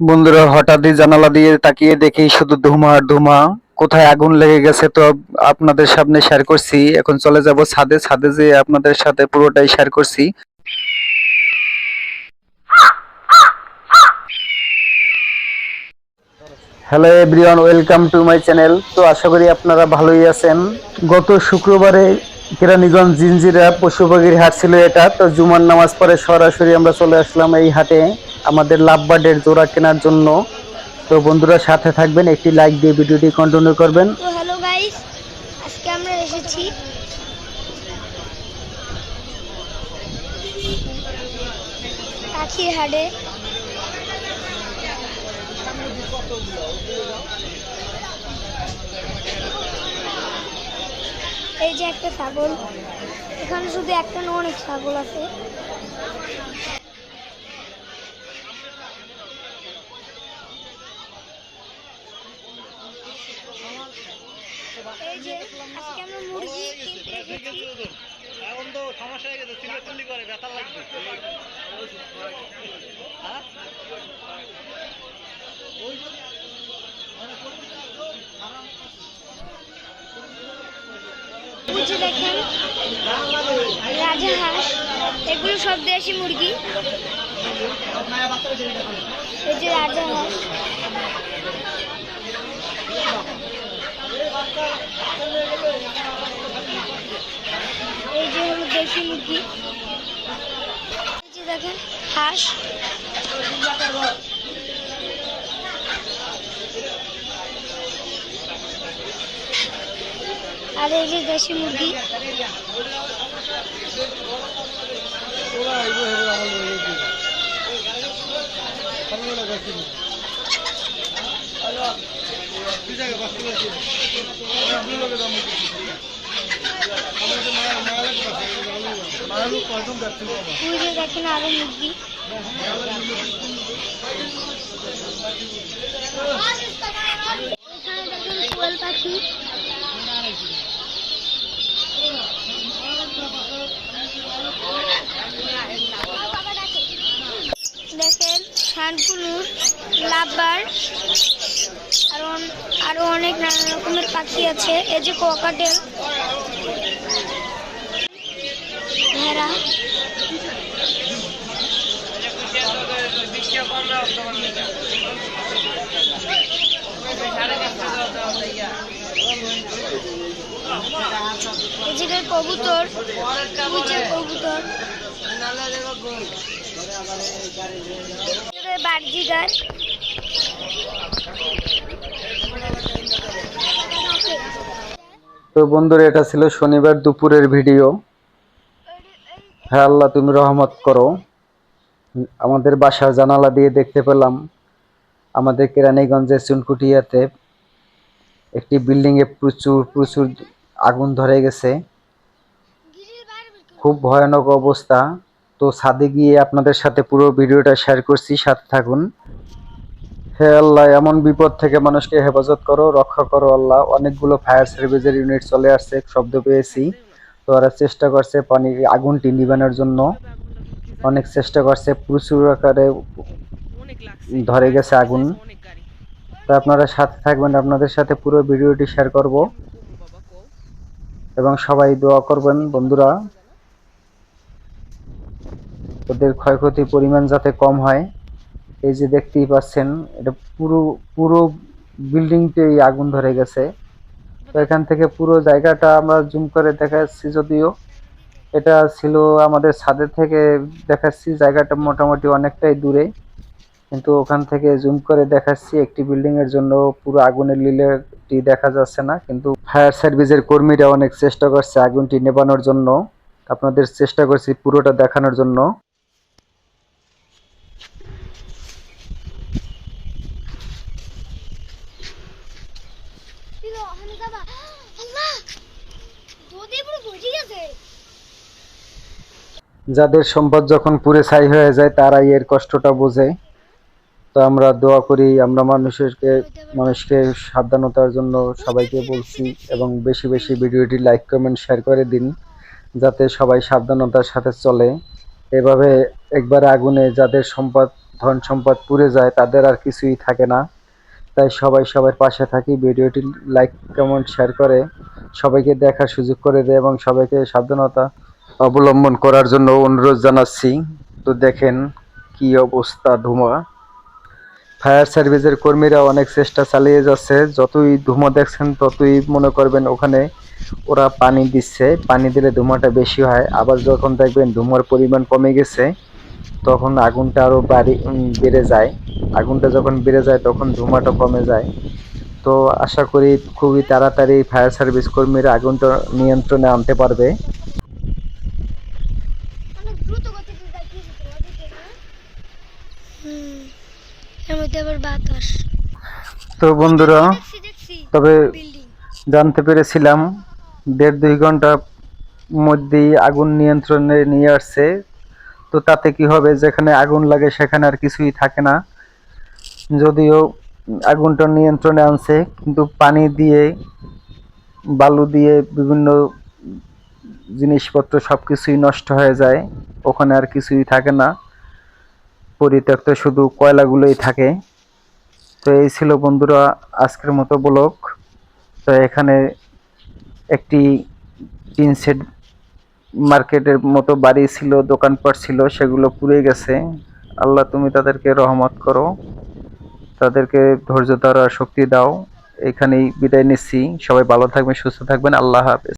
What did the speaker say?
বন্ধুরা হঠাৎই জানালা দিয়ে তাকিয়ে দেখি শুধু ধুমা আর ধুমা। কোথায় আগুন লেগে গেছে তো আপনাদের সামনে শেয়ার করছি। এখন চলে যাব ছাদে। ছাদে যেয়ে আপনাদের সাথে পুরোটাই শেয়ার করছি। Hello everyone welcome to my channel তো আশা করি আপনারা ভালোই আছেন। গত শুক্রবারে কেরানীগঞ্জ জিঞ্জিরা পশু পাখির হাট ছিল এটা। তো জুমার নামাজ পরে সরাসরি আমরা চলে আসলাম এই হাটে। আমাদের লাভবার্ডের জোড়া কেনার জন্য। তো বন্ধুরা, সাথে থাকবেন, একটি লাইক দিয়ে ভিডিওটি কন্টিনিউ করবেন। তো হ্যালো গাইস আজকে আমরা এই যে একটা ছাগল। এখানে শুধু একটা না, অনেক ছাগল আছে। এখন তো সমস্যা হয়ে গেছে চিল্লি করে ব্যথা লাগবে রাজা হাঁস, এগুলো সব দেশি মুরগি। এই যে রাজা হাঁস। এই যে হলো দেশি মুরগি দেখেন হাঁস। আর এই যে দেশি মুরগি যে দেখেন আরও মুরগি এখানে দেখেন লাভবার অন- আরও অনেক নানা রকমের পাখি আছে, এই যে কোকাটেল ভেড়া। যে কবুতর কবুতর। বার্জিগার তো বন্ধুরা, এটা ছিল শনিবার দুপুরের ভিডিও। হ্যাঁ আল্লাহ, তুমি রহমত করো। আমাদের বাসার জানালা দিয়ে দেখতে পেলাম, আমাদের কেরানীগঞ্জের চুনকুটিয়াতে একটি বিল্ডিংয়ে প্রচুর প্রচুর আগুন ধরে গেছে। খুব ভয়ানক অবস্থা। তো ছাদে গিয়ে আপনাদের সাথে পুরো ভিডিওটা শেয়ার করছি, সাথে থাকুন। হে আল্লাহ, এমন বিপদ থেকে মানুষকে হেফাজত করো, রক্ষা করো আল্লাহ। অনেকগুলো ফায়ার সার্ভিসের ইউনিট চলে আসছে শব্দ পেয়েছি। তো ওরা চেষ্টা করছে পানি, আগুনটি নিবানোর জন্য। অনেক চেষ্টা করছে, প্রচুর আকারে ধরে গেছে আগুন। তো আপনারা সাথে থাকবেন, আপনাদের সাথে পুরো ভিডিওটি শেয়ার করব। এবং সবাই দোয়া করবেন, বন্ধুরা। ওদের ক্ষয়ক্ষতির পরিমাণ যাতে কম হয় এই যে দেখতেই পাচ্ছেন, এটা পুরো পুরো বিল্ডিংটাই আগুন ধরে গেছে। তো এখান থেকে পুরো জায়গাটা আমরা জুম করে দেখাচ্ছি যদিও। এটা ছিল আমাদের ছাদের থেকে দেখাচ্ছি, জায়গাটা মোটামুটি অনেকটাই দূরে। কিন্তু ওখান থেকে জুম করে দেখাচ্ছি, একটি বিল্ডিং এর জন্য পুরো আগুনের লিলেটি দেখা যাচ্ছে না। কিন্তু ফায়ার সার্ভিসের কর্মীরা অনেক চেষ্টা করছে আগুনটি নেবানোর জন্য। আপনাদের চেষ্টা করছি পুরোটা দেখানোর জন্য। পুরো বুঝে গেছে। যাদের সম্পদ যখন পুরে ছাই হয়ে যায়, তারাই এর কষ্টটা বোঝে। তো আমরা দোয়া করি, আমরা মানুষেরকে, মানুষকে সাবধানতার জন্য সবাইকে বলছি এবং বেশি বেশি ভিডিওটি লাইক, কমেন্ট, শেয়ার করে দিন, যাতে সবাই সাবধানতার সাথে চলে। এভাবে একবার আগুনে যাদের সম্পদ, ধন সম্পদ পুড়ে যায়, তাদের আর কিছুই থাকে না। তাই সবাই সবার পাশে থাকি। ভিডিওটি লাইক কমেন্ট শেয়ার করে সবাইকে দেখার সুযোগ করে দেয় এবং সবাইকে সাবধানতা অবলম্বন করার জন্য অনুরোধ জানাচ্ছি। তো দেখেন কি অবস্থা ধোঁয়া ফায়ার সার্ভিসের কর্মীরা অনেক চেষ্টা চালিয়ে যাচ্ছে। যতই ধুমো দেখছেন, ততই মনে করবেন ওখানে ওরা পানি দিচ্ছে। পানি দিলে ধুমাটা বেশি হয়। আবার যখন দেখবেন ধুমার পরিমাণ কমে গেছে তখন আগুনটা আরও বাড়ি বেড়ে যায়। আগুনটা যখন বেড়ে যায় তখন ধুমাটা কমে যায়। তো আশা করি খুবই তাড়াতাড়ি ফায়ার সার্ভিস কর্মীরা আগুনটা নিয়ন্ত্রণে আনতে পারবে। অনেক দ্রুত গতিতে যাইতেছে হুম এর মধ্যে আবার বাতাস। তো বন্ধুরা তবে জানতে পেরেছিলাম দেড় দুই ঘণ্টার মধ্যেই আগুন নিয়ন্ত্রণে নিয়ে আসছে। তো তাতে কি হবে? যেখানে আগুন লাগে সেখানে আর কিছুই থাকে না। যদিও আগুনটা নিয়ন্ত্রণে আনছে, কিন্তু পানি দিয়ে, বালু দিয়ে বিভিন্ন জিনিসপত্র সব কিছুই নষ্ট হয়ে যায়। ওখানে আর কিছুই থাকে না। পরিত্যক্ত শুধু কয়লাগুলোই থাকে। তো এই ছিল বন্ধুরা আজকের মতো ব্লগ। তো এখানে একটি টিন সেট মার্কেটের মতো বাড়ি ছিল, দোকানপাট ছিল, সেগুলো পুড়ে গেছে। আল্লাহ তুমি তাদেরকে রহমত করো, তাদেরকে ধৈর্য ধরার শক্তি দাও। এখানেই বিদায় নিচ্ছি। সবাই ভালো থাকবেন, সুস্থ থাকবেন। আল্লাহ হাফেজ।